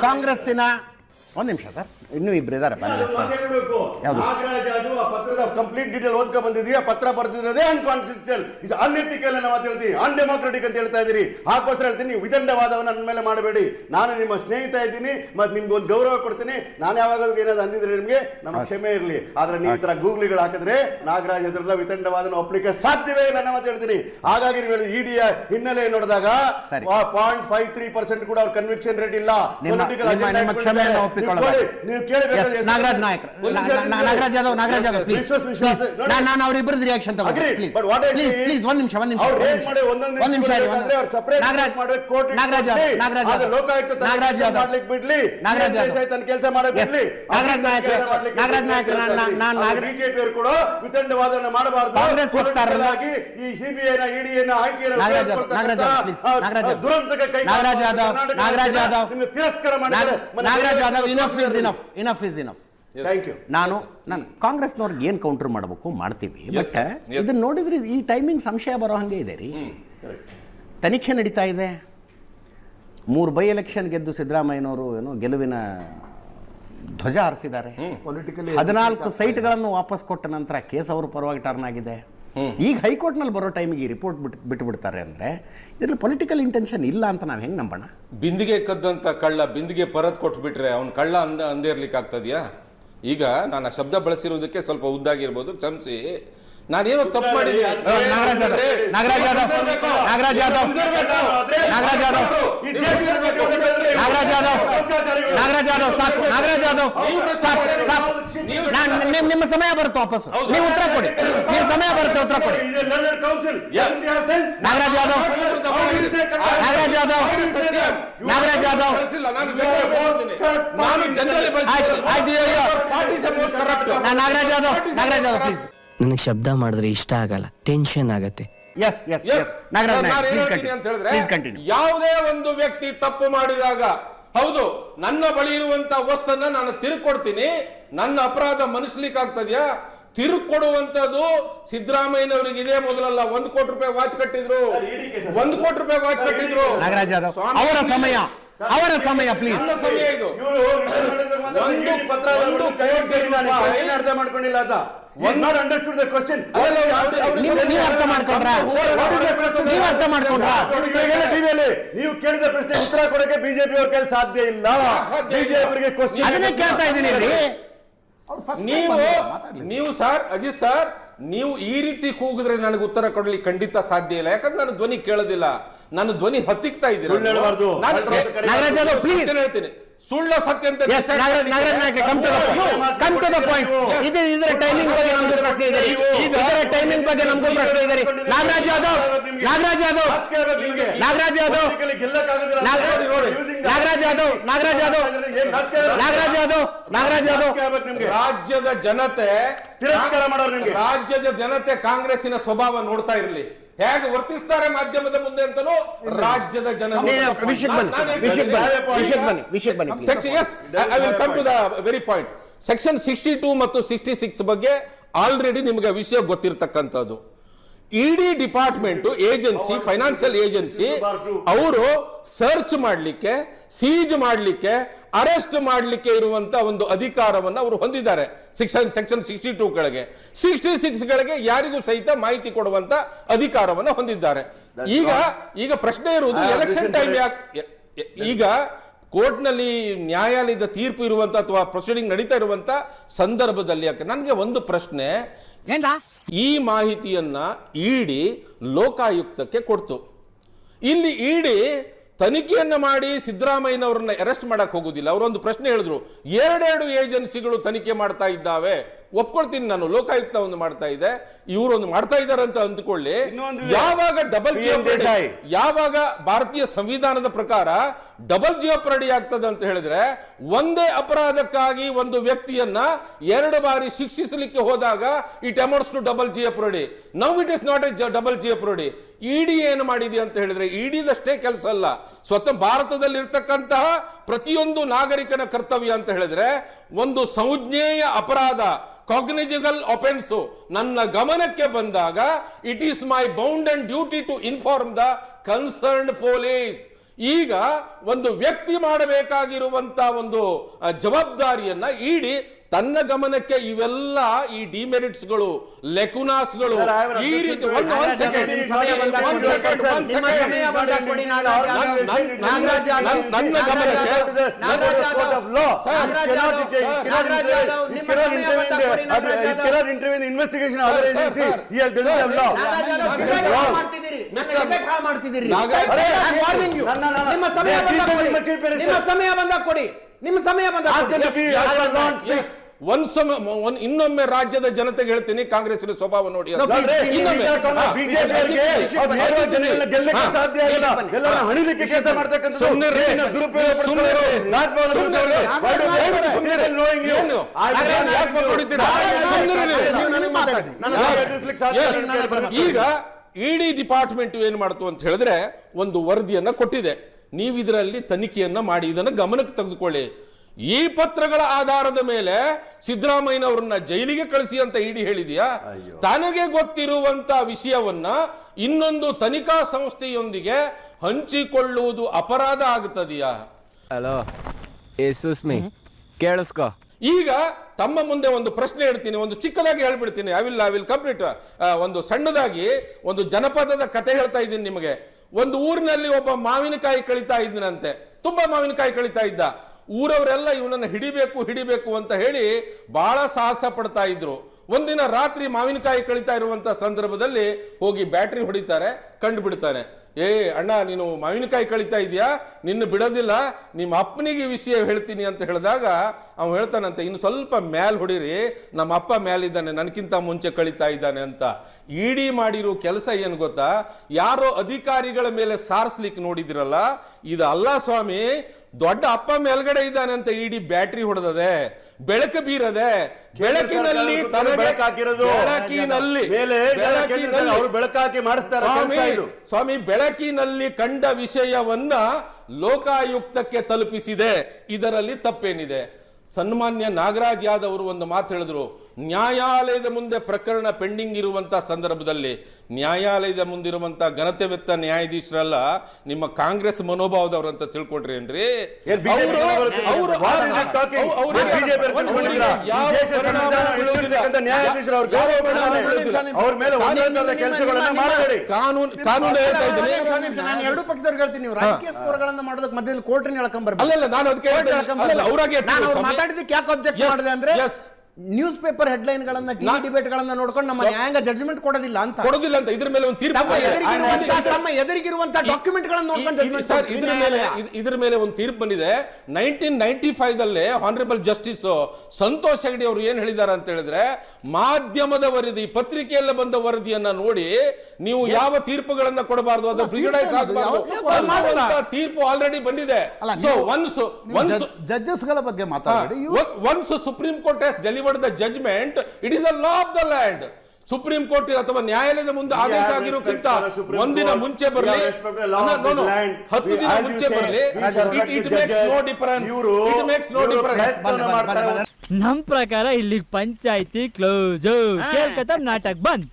ಕಾಂಗ್ರೆಸ್ಸಿನ ಒಂದು ನಿಮಿಷ ಸರ್. ಇನ್ನೂ ಇಬ್ರು ಇದ್ದಾರೆ. ಯಾವ್ದು? ಪತ್ರದ ಕಂಪ್ಲೀಟ್ ಡೀಟೇಲ್ ಓದ್ಕೊ ಬಂದಿದೀಯ ಪತ್ರ ಬರ್ತಿದ್ರದೇ ಅನ್ಕಾನ್ಸ್ಟಿಟ್ಯೂಷನಲ್ ಇಸ್ ಅನ್ಎಥಿಕಲ್ ನಾವು ಹೇಳ್ತೀವಿ ಅನ್ಡೆಮೋಕ್ರೆಟಿಕ್ ಅಂತ ಹೇಳ್ತಾ ಇದೀರಿ ಹಾಕೋಸ್ಕರ ಹೇಳ್ತೀನಿ ನೀವು ವಿದಂಡವಾದವನ್ನ ನನ್ನ ಮೇಲೆ ಮಾಡಬೇಡಿ. ನಾನು ನಿಮ್ಮ ಸ್ನೇಹಿತ ಇದ್ದೀನಿ ಮತ್ತೆ ನಿಮ್ಗೆ ಒಂದು ಗೌರವ ಕೊಡ್ತೀನಿ. ನಾನು ಯಾವಾಗಲೂ ಏನಾದ್ರು ಅಂದಿದ್ರೆ ನಿಮಗೆ ನಮ್ಮ ಕ್ಷಮೆ ಇರಲಿ. ಆದ್ರೆ ನೀವು ಈ ಥರ ಗೂಗ್ಲಿಗಳು ಹಾಕಿದ್ರೆ ನಾಗರಾಜ್ ಎದುರೆಲ್ಲ ವಿತಂಡವಾದನ ಒಪ್ಪಲಿಕ್ಕೆ ಸಾಧ್ಯವೇ ಇಲ್ಲ ನಾನು ಹೇಳ್ತೀನಿ. ಹಾಗಾಗಿ ನೀವು ಇಡಿಯ ಹಿನ್ನೆಲೆ ನೋಡಿದಾಗ. ಪಾಯಿಂಟ್ ಫೈವ್ ತ್ರೀ ಪರ್ಸೆಂಟ್ ಕೂಡ ಅವ್ರ ಕನ್ವಿಕ್ಷನ್ ರೇಟ್ ಇಲ್ಲ. ನಿಮ್ಮ- ನಾಗರಾಜ್ ನಾಯಕ್. ನಾಗರಾಜ್ ಯಾದವ್ ನಾಗರಾಜ್ ಯಾದವ್ ಪ್ಲೀಸ್. ನಾನು ಅವರಿಬ್ಬರದ್ದು ರಿಯಾಕ್ಷನ್ ಪ್ಲೀಸ್ ಪ್ಲೀಸ್ ಒಂದು ನಿಮಿಷ ಒಂದು ನಿಮಿಷ. ಒಂದು ನಿಮಿಷ. ನಾಗರಾಜ್ ಯಾದವ್ ಕೊಡ್ಲಿ. ನಾಗರಾಜ್ ಆದ್ರೆ ಯಾದವ್. ನಾಗರಾಜ್ ಯಾದವ್. ಮಾಡ್ಲಿಕ್ಕೆ ಬಿಡ್ಲಿ. ನಾಗರಾಜ್ ಯಾದವ್. ತನ್ನ ಕೆಲಸ ಮಾಡಕ್ ಬಿಡ್ಲಿ. ನಾಗರಾಜ್ ನಾಯಕ್ ನಾಗರಾಜ್ ನಾಯಕ್ ನಾನು ನಾನು ಬಿಜೆಪಿ ಅವರು ಕೂಡ ವಿತಂಡವಾದನ ಮಾಡಬಾರದು. ಕಾಂಗ್ರೆಸ್ ವಕ್ತಾರರನ್ನ- ಈ ಸಿಬಿಐ ನ ಇಡಿ ನ ಆಯ್ಕೆ ನಾಗರಾಜ್ ಯಾದವ್, ನಾಗರಾಜ್. ನಾಗರಾಜ್ ಯಾದವ್. ದುರಂತಕ್ಕೆ ಕೈ ನಾಗರಾಜ್ ಯಾದವ್, ಕರ್ನಾಟಕ ನಾಗರಾಜ್ ಯಾದವ್. ನಿಮ್ಗೆ ತಿರಸ್ಕಾರ ಮಾಡಿದ್ದಾರೆ. Nagaraj Yadav enough is enough enough is enough thank you ನಾನು ನಾನು ಕಾಂಗ್ರೆಸ್ನವ್ರಿಗೆ ಏನು ಕೌಂಟರ್ ಮಾಡಬೇಕು ಮಾಡ್ತೀವಿ. ಬಟ್. ಇದನ್ನ ನೋಡಿದ್ರೆ ಈ ಟೈಮಿಂಗ್ ಸಂಶಯ ಬರೋ ಹಾಗೆ ಇದೆ ರೀ. ತನಿಖೆ ನಡೀತಾ ಇದೆ. ಮೂರು ಬೈ ಎಲೆಕ್ಷನ್ ಗೆದ್ದು ಸಿದ್ದರಾಮಯ್ಯನವರು ಏನು ಗೆಲುವಿನ ಧ್ವಜ ಹಾರಿಸಿದ್ದಾರೆ. ಪೊಲಿಟಿಕಲಿ ಹದಿನಾಲ್ಕು ಸೈಟ್ಗಳನ್ನು ವಾಪಸ್ ಕೊಟ್ಟ ನಂತರ ಕೇಸ್ ಅವರು ಪರವಾಗಿ ಟರ್ನ್ ಆಗಿದೆ. ಈಗ ಹೈಕೋರ್ಟ್ನಲ್ಲಿ ಬರೋ ಟೈಮಿಗೆ ಈ ರಿಪೋರ್ಟ್ ಬಿಟ್ಟು ಬಿಟ್ಟು ಬಿಡ್ತಾರೆ ಅಂದರೆ ಇದರಲ್ಲಿ ಪೊಲಿಟಿಕಲ್ ಇಂಟೆನ್ಷನ್ ಇಲ್ಲ ಅಂತ ನಾವು ಹೆಂಗೆ ನಂಬೋಣ? ಬಿಂದಿಗೆ ಕದ್ದಂಥ ಕಳ್ಳ ಬಿಂದಿಗೆ ಪರದ್ ಕೊಟ್ಬಿಟ್ರೆ ಅವ್ನು ಕಳ್ಳ ಅಂದ ಅಂದೇ ಇರ್ಲಿಕ್ಕೆ ಆಗ್ತದೆಯಾ ಈಗ ನಾನು ಆ ಶಬ್ದ ಬಳಸಿರೋದಕ್ಕೆ ಸ್ವಲ್ಪ ಉದ್ದಾಗಿರ್ಬೋದು, ಕ್ಷಮಿಸಿ. ನಾನೇನೋ ತಪ್ಪು ಮಾಡಿದ್ದೀನಿ ನಾಗರಾಜ್ ಯಾದವ್, ನಾಗರಾಜ್ ಯಾದವ್, ನಾಗರಾಜ್ ಯಾದವ್, ನಾಗರಾಜ್ ಯಾದವ್, ನಾಗರಾಜ್ ಯಾದವ್ ನಾಗರಾಜ್ ಯಾದವ್ ಸಾಕು ನಾಗರಾಜ್ ಯಾದವ್ ಸಾಕು ಸಾಕು ನಾನು ನಿಮ್ಮ ನಿಮ್ಮ ಸಮಯ ಬರುತ್ತೆ ವಾಪಸ್ ನೀವು ಉತ್ತರ ಕೊಡಿ ನೀವು ಸಮಯ ಬರುತ್ತೆ ಉತ್ತರ ಕೊಡಿ ನಾಗರಾಜ್ ಯಾದವ್ ನಾಗರಾಜ್ ಯಾದವ್ ನಾಗರಾಜ್ ಯಾದವ್. ಆಯ್ತು ಆಯ್ತು ನಾಗರಾಜ್ ಯಾದವ್ ನಾಗರಾಜ್ ಯಾದವ್ ಪ್ಲೀಸ್ ನನಗೆ ಶಬ್ದ ಮಾಡಿದ್ರೆ ಇಷ್ಟ ಆಗಲ್ಲ ಟೆನ್ಷನ್ ಆಗತ್ತೆ. Yes yes yes Nagaraj Nayak please ಅಂತ ಹೇಳಿದ್ರೆ ಪ್ಲೀಸ್ ಕಂಟಿನ್ಯೂ ಯಾವುದೇ ಒಂದು ವ್ಯಕ್ತಿ ತಪ್ಪು ಮಾಡಿದಾಗ ಹೌದು ನನ್ನ ಬಳಿ ಇರುವಂತ ವಸ್ತನ್ನ ನಾನು ತಿರುಕೊಡ್ತೀನಿ ನನ್ನ ಅಪರಾಧ ಮನಸ್ಲಿಕ್ಕೆ ಆಗ್ತದ್ಯಾ ತಿರುಕೊಡುವಂತದ್ದು ಸಿದ್ದರಾಮಯ್ಯನವರಿಗೆ ಇದೇ ಮೊದಲಲ್ಲ ಒಂದು ಕೋಟಿ ರೂಪಾಯಿ ವಾಚ್ ಕಟ್ಟಿದ್ರು. ಒಂದು ಕೋಟಿ ರೂಪಾಯಿ ವಾಚ್ ಕಟ್ಟಿದ್ರು. ನಾಗರಾಜ್ ಯಾದವ್ ಸ್ವಾಮಿ, ಅವರ ಸಮಯ ಅವರ ಸಮಯ ಪ್ಲೀಸ್ ನನ್ನ ಸಮಯ ಇದು. ಒಂದು ಪತ್ರ ಒಂದು ಕೋಟಿ ರೂಪಾಯಿ- ಮಾಡ್ಕೊಂಡಿಲ್ಲ ಅಂತ. ದ ಕ್ವಶನ್ ಅಲ್ಲ, ಅವ್ರು- ಅವ್ರು- ನೀವು ನೀವು ಅರ್ಥ ಮಾಡ್ಕೊಂಡ್ರ? ನೀವು ಅರ್ಥ ಮಾಡ್ಕೊಂಡ್ರ? ಟಿವಿಯಲ್ಲಿ ನೀವು ಕೇಳಿದ ಪ್ರಶ್ನೆ ಉತ್ತರ ಕೊಡಕ್ಕೆ ಬಿಜೆಪಿ ಅವ್ರ ಕೈಲಿ ಸಾಧ್ಯ ಇಲ್ಲ. ಬಿಜೆಪಿ ಕ್ವಶನ್ ಅದನ್ನೇ ಕೇಳ್ತಾ ಇದ್ದೀನಿ ಇಲ್ಲಿ. ನೀವು ನೀವು ಸರ್ ಅಜಿತ್ ಸರ್ ನೀವು ಈ ರೀತಿ ಕೂಗಿದ್ರೆ ನನಗೆ ಉತ್ತರ ಕೊಡಲಿ ಖಂಡಿತ ಸಾಧ್ಯ ಇಲ್ಲ. ಯಾಕಂದ್ರೆ ನನ್ನ ಧ್ವನಿ ಕೇಳೋದಿಲ್ಲ. ನನ್ನ ಧ್ವನಿ ಹತ್ತಿಕ್ತಾ. ನಾನು. ಸತ್ಯನ ಹೇಳ್ತೀನಿ. ಸುಳ್ಳ ಸತ್ಯ ಅಂತ yes Nagaraj Nagaraj Nayak come to the come to the point ಇದು ಇದರ ಟೈಮಿಂಗ್ ಬಗ್ಗೆ ನಮ್ದು ಪ್ರಶ್ನೆ ಇದೆ. ಇದರ ಟೈಮಿಂಗ್ ಬಗ್ಗೆ ನಮಗೂ ಪ್ರಶ್ನೆ ಇದೆ. ನಾಗರಾಜ್ ಯಾದವ್. ನಾಗರಾಜ್ ಯಾದವ್. ನಾಗರಾಜ್ ಯಾದವ್. ನಾಗರಾಜ್ ಯಾದವ್. ನಾಗರಾಜ್ ಯಾದವ್. ನಾಗರಾಜ್ ಯಾದವ್. ನಾಗರಾಜ್ ಯಾದವ್. ನಿಮ್ಗೆ. ರಾಜ್ಯದ ಜನತೆ ತಿರಸ್ಕಾರ ಮಾಡೋರು ನಿಮ್ಗೆ. ರಾಜ್ಯದ ಜನತೆ ಕಾಂಗ್ರೆಸ್ಸಿನ ಸ್ವಭಾವ ನೋಡ್ತಾ ಇರಲಿ. ಹೇಗೆ ವರ್ತಿಸ್ತಾರೆ ಮಾಧ್ಯಮದ ಮುಂದೆ ಅಂತಲೂ ರಾಜ್ಯದ ಜನ come to the very point section sixty two ಮತ್ತು ಸಿಕ್ಸ್ಟಿ ಸಿಕ್ಸ್ ಬಗ್ಗೆ ಆಲ್ರೆಡಿ ನಿಮಗೆ ವಿಷಯ ಗೊತ್ತಿರತಕ್ಕಂಥದ್ದು. ED department agency financial agency ಅವರು ಸರ್ಚ್ ಮಾಡಲಿಕ್ಕೆ ಸೀಜ್ ಮಾಡಲಿಕ್ಕೆ ಅರೆಸ್ಟ್ ಮಾಡಲಿಕ್ಕೆ ಇರುವಂತ ಒಂದು ಅಧಿಕಾರವನ್ನು ಅವರು ಹೊಂದಿದ್ದಾರೆ. ಸೆಕ್ಷನ್ ಸೆಕ್ಷನ್ ಸಿಕ್ಸ್ಟಿ ಟೂ ಗಳಿಗೆ ಸಿಕ್ಸ್ಟಿ ಸಿಕ್ಸ್ ಗಳಿಗೆ ಯಾರಿಗೂ ಸಹಿತ ಮಾಹಿತಿ ಕೊಡುವಂತ ಅಧಿಕಾರವನ್ನು ಹೊಂದಿದ್ದಾರೆ. ಈಗ ಈಗ ಪ್ರಶ್ನೆ ಇರುವುದು ಎಲೆಕ್ಷನ್ ಟೈಮ್ ಯಾಕೆ ಈಗ ಕೋರ್ಟ್ನಲ್ಲಿ ನ್ಯಾಯಾಲಯದ ತೀರ್ಪು ಇರುವಂತ ಅಥವಾ ಪ್ರೊಸೀಡಿಂಗ್ ನಡೀತಾ ಇರುವಂತ ಸಂದರ್ಭದಲ್ಲಿ ಯಾಕೆ ನನಗೆ ಒಂದು ಪ್ರಶ್ನೆ ಈ ಮಾಹಿತಿಯನ್ನ ಇಡಿ ಲೋಕಾಯುಕ್ತಕ್ಕೆ ಕೊಡ್ತು. ಇಲ್ಲಿ ಇಡಿ ತನಿಖೆಯನ್ನ ಮಾಡಿ ಸಿದ್ದರಾಮಯ್ಯನವರನ್ನ ಅರೆಸ್ಟ್ ಮಾಡಕ್ ಹೋಗುದಿಲ್ಲ. ಅವರೊಂದು ಪ್ರಶ್ನೆ ಹೇಳಿದ್ರು ಎರಡೆರಡು ಏಜೆನ್ಸಿಗಳು ತನಿಖೆ ಮಾಡ್ತಾ ಇದ್ದಾವೆ. ಒಪ್ಕೊಳ್ತೀನಿ ನಾನು ಲೋಕಾಯುಕ್ತ ಒಂದು ಮಾಡ್ತಾ ಇದೆ. ಇವರೊಂದು ಮಾಡ್ತಾ ಇದ್ದಾರೆ ಅಂತ ಅಂದ್ಕೊಳ್ಳಿ ಯಾವಾಗ ಡಬಲ್. ಯಾವಾಗ ಭಾರತೀಯ ಸಂವಿಧಾನದ ಪ್ರಕಾರ ಡಬಲ್ ಜಿಯೋಪರಡಿ ಆಗ್ತದೆ ಅಂತ ಹೇಳಿದ್ರೆ ಒಂದೇ ಅಪರಾಧಕ್ಕಾಗಿ ಒಂದು ವ್ಯಕ್ತಿಯನ್ನ ಎರಡು ಬಾರಿ ಶಿಕ್ಷಿಸಲಿಕ್ಕೆ ಹೋದಾಗ it amounts to double jeopardy. Now it is not a double jeopardy. ED ಏನು ಮಾಡಿದೆ ಅಂತ ಹೇಳಿದ್ರೆ ಇಡಿದಷ್ಟೇ ಕೆಲಸ ಅಲ್ಲ. ಸ್ವತಃ ಭಾರತದಲ್ಲಿ ಇರ್ತಕ್ಕಂತಹ ಪ್ರತಿಯೊಂದು ನಾಗರಿಕನ ಕರ್ತವ್ಯ ಅಂತ ಹೇಳಿದ್ರೆ ಒಂದು ಸಂಜ್ಞೇಯ ಅಪರಾಧ ಕಾಗ್ನಿಜಿಬಲ್ ಒಫೆನ್ಸ್ ನನ್ನ ಗಮನಕ್ಕೆ ಬಂದಾಗ it is my bound and duty to inform the concerned police ಈಗ ಒಂದು ವ್ಯಕ್ತಿ ಮಾಡಬೇಕಾಗಿರುವಂತ ಒಂದು ಜವಾಬ್ದಾರಿಯನ್ನ ಇಡಿ ತನ್ನ ಗಮನಕ್ಕೆ ಇವೆಲ್ಲ ಈ ಡಿಮೆರಿಟ್ಸ್ಗಳು ಲೆಕುನಾಸ್ಗಳು ಈ ರೀತಿ ನನ್ನ ಗಮನಕ್ಕೆ. ಇನ್ವೆಸ್ಟಿಗೇಷನ್ ಮಾಡ್ತಿದ್ದೀರಿ. ನಿಮ್ಮ ಸಮಯ. ನಿಮ್ಮ ಸಮಯ ಬಂದಾಗ ಕೊಡಿ. ನಿಮ್ಮ ಸಮಯ ಬಂದಾಗ. ಒಂದ್ ಸಮ ಇನ್ನೊಮ್ಮೆ ರಾಜ್ಯದ ಜನತೆಗೆ ಹೇಳ್ತೀನಿ ಕಾಂಗ್ರೆಸ್ ಸ್ವಭಾವ ನೋಡಿ ಈಗ ಇಡಿ ಡಿಪಾರ್ಟ್ಮೆಂಟ್ ಏನು ಮಾಡ್ತು ಅಂತ ಹೇಳಿದ್ರೆ ಒಂದು ವರದಿಯನ್ನ ಕೊಟ್ಟಿದೆ. ನೀವು ಇದರಲ್ಲಿ ತನಿಖೆಯನ್ನು ಮಾಡಿ ಇದನ್ನು ಗಮನಕ್ಕೆ ತೆಗೆದುಕೊಳ್ಳಿ. ಈ ಪತ್ರಗಳ ಆಧಾರದ ಮೇಲೆ ಸಿದ್ದರಾಮಯ್ಯನವರನ್ನ ಜೈಲಿಗೆ ಕಳಿಸಿ ಅಂತ ಇಡಿ ಹೇಳಿದೆಯಾ? ತನಗೆ ಗೊತ್ತಿರುವಂತ ವಿಷಯವನ್ನ ಇನ್ನೊಂದು ತನಿಖಾ ಸಂಸ್ಥೆಯೊಂದಿಗೆ ಹಂಚಿಕೊಳ್ಳುವುದು ಅಪರಾಧ ಆಗುತ್ತದೆಯಾ ಹಲೋ ಏ ಸುಸ್ಮಿ ಕೇಳಿಸ್ಕೊ. ಈಗ ತಮ್ಮ ಮುಂದೆ ಒಂದು ಪ್ರಶ್ನೆ ಹೇಳ್ತೀನಿ ಒಂದು ಚಿಕ್ಕದಾಗಿ ಹೇಳ್ಬಿಡ್ತೀನಿ. I will I will complete ಒಂದು ಸಣ್ಣದಾಗಿ ಒಂದು ಜನಪದದ ಕತೆ ಹೇಳ್ತಾ ಇದ್ದೀನಿ ನಿಮಗೆ. ಒಂದು ಊರಿನಲ್ಲಿ ಒಬ್ಬ ಮಾವಿನಕಾಯಿ ಕಳಿತಾ ಇದ್ದನಂತೆ ತುಂಬಾ ಮಾವಿನಕಾಯಿ ಕಳಿತಾ ಇದ್ದ. ಊರವರೆಲ್ಲ ಇವನನ್ನು ಹಿಡಿಬೇಕು ಹಿಡಿಬೇಕು ಅಂತ ಹೇಳಿ ಬಹಳ ಸಾಹಸ ಪಡ್ತಾ ಇದ್ರು. ಒಂದಿನ ರಾತ್ರಿ ಮಾವಿನಕಾಯಿ ಕಳಿತಾ ಇರುವಂತ ಸಂದರ್ಭದಲ್ಲಿ ಹೋಗಿ ಬ್ಯಾಟ್ರಿ ಹೊಡಿತಾರೆ ಕಂಡು ಬಿಡ್ತಾನೆ ಏ, ಅಣ್ಣ, ನೀನು ಮಾವಿನಕಾಯಿ ಕಳೀತಾ ಇದೆಯಾ? ನಿನ್ನ ಬಿಡೋದಿಲ್ಲ. ನಿಮ್ಮ ಅಪ್ಪನಿಗೆ ವಿಷಯ ಹೇಳ್ತೀನಿ ಅಂತ ಹೇಳಿದಾಗ ಅವನು ಹೇಳ್ತಾನಂತೆ, ಇನ್ನು ಸ್ವಲ್ಪ ಮ್ಯಾಲ್ ಹೊಡಿರಿ. ನಮ್ಮ ಅಪ್ಪ ಮ್ಯಾಲಿದ್ದಾನೆ ನನಗಿಂತ ಮುಂಚೆ ಕಳೀತಾ ಇದ್ದಾನೆ ಅಂತ. ಇಡಿ ಮಾಡಿರೋ ಕೆಲಸ ಏನು ಗೊತ್ತಾ? ಯಾರೋ ಅಧಿಕಾರಿಗಳ ಮೇಲೆ ಸಾರಿಸ್ಲಿಕ್ಕೆ ನೋಡಿದಿರಲ್ಲ? ಇದು ಅಲ್ಲ ಸ್ವಾಮಿ, ದೊಡ್ಡ ಅಪ್ಪ ಮೇಲ್ಗಡೆ ಇದ್ದಾನೆ ಅಂತ ಇಡಿ ಬ್ಯಾಟ್ರಿ ಹೊಡೆದದೆ. ಬೆಳಕು ಬೀರದೆ ಬೆಳಕಿನಲ್ಲಿ ಬೆಳಕಿನಲ್ಲಿ ಅವರು ಬೆಳಕಾಕಿ ಮಾಡಿಸ್ತಾರೆ ಸ್ವಾಮಿ ಸ್ವಾಮಿ ಬೆಳಕಿನಲ್ಲಿ ಕಂಡ ವಿಷಯವನ್ನ ಲೋಕಾಯುಕ್ತಕ್ಕೆ ತಲುಪಿಸಿದೆ. ಇದರಲ್ಲಿ ತಪ್ಪೇನಿದೆ. ಸನ್ಮಾನ್ಯ ನಾಗರಾಜ್ ಯಾದವ್ ಅವರು ಒಂದು ಮಾತು ಹೇಳಿದ್ರು. ನ್ಯಾಯಾಲಯದ ಮುಂದೆ ಪ್ರಕರಣ ಪೆಂಡಿಂಗ್ ಇರುವಂತ ಸಂದರ್ಭದಲ್ಲಿ ನ್ಯಾಯಾಲಯದ ಮುಂದಿರುವಂತ ಘನತೆವೆತ್ತ ನ್ಯಾಯಾಧೀಶರಲ್ಲ ನಿಮ್ಮ ಕಾಂಗ್ರೆಸ್ ಮನೋಭಾವದವ್ರು ಅಂತ ತಿಳ್ಕೊಂಡ್ರಿ ಏನ್ರಿ? ಕಾನೂನು ಕಾನೂನು ಹೇಳ್ತಾ ಇದ್ದೀನಿ. ಎರಡು ಪಕ್ಷದವ್ರಿಗೆ ಹೇಳ್ತೀನಿ ನೀವು. ರಾಜಕೀಯ ಸ್ಕೋರ್ಗಳನ್ನ ಮಾಡೋದಕ್ಕೆ ಮಧ್ಯದಲ್ಲಿ ಕೋರ್ಟ್ನ ಹೇಳ್ಕೊಂಡ್ ಅಲ್ಲಲ್ಲ ನಾನು ಅವ್ರಾಗೆ ಯಾಕೆ ಅಬ್ಜೆಕ್ಟ್ ಮಾಡಿದೆ ಅಂದ್ರೆ. ನ್ಯೂಸ್ ಪೇಪರ್ ಹೆಡ್ಲೈನ್ ಗಳನ್ನ ಟಿವಿ ಡಿಬೇಟ್ಗಳನ್ನ ಡಿಬೇಟ್ ಗಳನ್ನ ನೋಡ್ಕೊಂಡು ನಮ್ಮ ನ್ಯಾಯಾಂಗ ಜಡ್ಜ್ಮೆಂಟ್ ಕೊಡೋದಿಲ್ಲ ಅಂತ. ಕೊಡೋದಿಲ್ಲ ಅಂತ ಇದ್ರ ಮೇಲೆ ಒಂದು ತೀರ್ಪು ತಮ್ಮ. ಎದುರಿಗಿರುವಂತಹ ಡಾಕ್ಯುಮೆಂಟ್ ಗಳನ್ನ ನೋಡ್ಕೊಂಡು ಸರ್, ಇದ್ರ ಮೇಲೆ. ಇದ್ರ ಮೇಲೆ ಒಂದು ತೀರ್ಪು ಬಂದಿದೆ. ನೈನ್ಟೀನ್ ನೈನ್ಟಿ ಫೈವ್ ದಲ್ಲೇ ಹಾನರೇಬಲ್ ಜಸ್ಟಿಸ್ ಸಂತೋಷ್ ಹೆಗಡೆ ಅವರು ಏನ್ ಹೇಳಿದ್ದಾರೆ ಅಂತ ಹೇಳಿದ್ರೆ ಮಾಧ್ಯಮದ ವರದಿ ಪತ್ರಿಕೆಯಲ್ಲ ಬಂದ ವರದಿಯನ್ನ ನೋಡಿ ನೀವು ಯಾವ ತೀರ್ಪುಗಳನ್ನ ಕೊಡಬಾರದು ಅದು ಪ್ರಿಜುಡೈಸ್ ಆಗಬಾರದು. ತೀರ್ಪು ಆಲ್ರೆಡಿ ಬಂದಿದೆ. ಅಲ್ಲ, ಸೊ ಒನ್ಸ್ ನೀವು ಒನ್ಸ್ ಜಡ್- ಜಡ್ಜಸ್ಗಳ ಬಗ್ಗೆ ಮಾತಾಡಿ once supreme court has delivered the judgement it is the law of the land supreme court ಅಥವಾ ನ್ಯಾಯಾಲಯದ ಮುಂದೆ ಆದೇಶ ಆಗಿರೋಕ್ಕಿಂತ ಒಂದಿನ ಮುಂಚೆ ಬರಲಿ. ಹತ್ತು ದಿನ ಮುಂಚೆ ಬರಲಿ. It makes no difference it makes no difference. ನಮ್ ಪ್ರಕಾರ ಇಲ್ಲಿ ಪಂಚಾಯತಿ ಕ್ಲೋಸ್ ಕೇಳ್ಕತ್ತ ನಾಟಕ್ ಬಂದ್.